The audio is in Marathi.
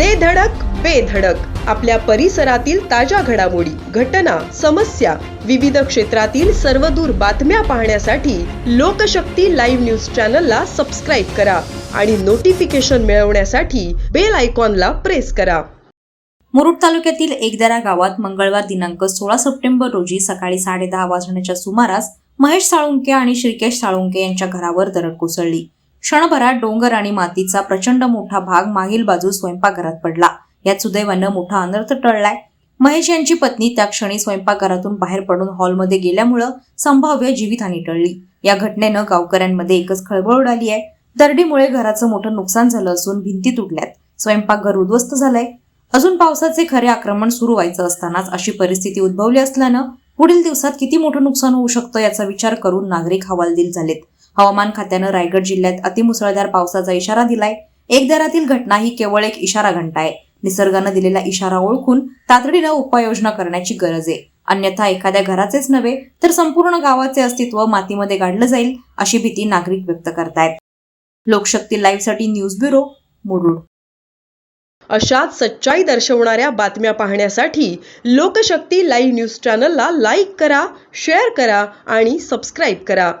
दे धडक बेधडक आपल्या परिसरातील ताज्या घडामोडी घटना समस्या विविध क्षेत्रातील सर्वदूर बातम्या पाहण्यासाठी लोकशक्ती लाईव्ह न्यूज चॅनलला सबस्क्राईब करा आणि नोटिफिकेशन मिळवण्यासाठी बेल आयकॉनला प्रेस करा. मुरुड तालुक्यातील एकदरा गावात मंगळवार दिनांक सोळा सप्टेंबर रोजी सकाळी साडेदहा वाजण्याच्या सुमारास महेश साळुंके आणि श्रीकेश साळुंके यांच्या घरावर दरड कोसळली. क्षणभरात डोंगर आणि मातीचा प्रचंड मोठा भाग मागील बाजू स्वयंपाकघरात पडला. यात सुदैवानं मोठा अनर्थ टळलाय. महेश यांची पत्नी त्या क्षणी स्वयंपाकघरातून बाहेर पडून हॉलमध्ये गेल्यामुळं संभाव्य जीवितहानी टळली. या घटनेनं गावकऱ्यांमध्ये एकच खळबळ उडाली आहे. दरडीमुळे घराचं मोठं नुकसान झालं असून भिंती तुटल्यात. स्वयंपाकघर उद्ध्वस्त झालंय. अजून पावसाचे खरे आक्रमण सुरू व्हायचं असतानाच अशी परिस्थिती उद्भवली असल्यानं पुढील दिवसात किती मोठं नुकसान होऊ शकतं याचा विचार करून नागरिक हवालदिल झालेत. हवामान खात्यानं रायगड जिल्ह्यात अतिमुसळधार पावसाचा इशारा दिलाय. एक दरातील घटना ही केवळ एक इशारा घंटा आहे. निसर्गानं दिलेला इशारा ओळखून तातडीनं उपाययोजना करण्याची गरज आहे. अन्यथा एखाद्या घराचेच नव्हे तर संपूर्ण गावाचे अस्तित्व मातीमध्ये गाडलं जाईल अशी भीती नागरिक व्यक्त करतायत. लोकशक्ती लाईव्हसाठी न्यूज ब्युरो मुरुड. अशाच सच्चाई दर्शवणाऱ्या बातम्या पाहण्यासाठी लोकशक्ती लाईव्ह न्यूज चॅनलला लाईक करा शेअर करा आणि सबस्क्राईब करा.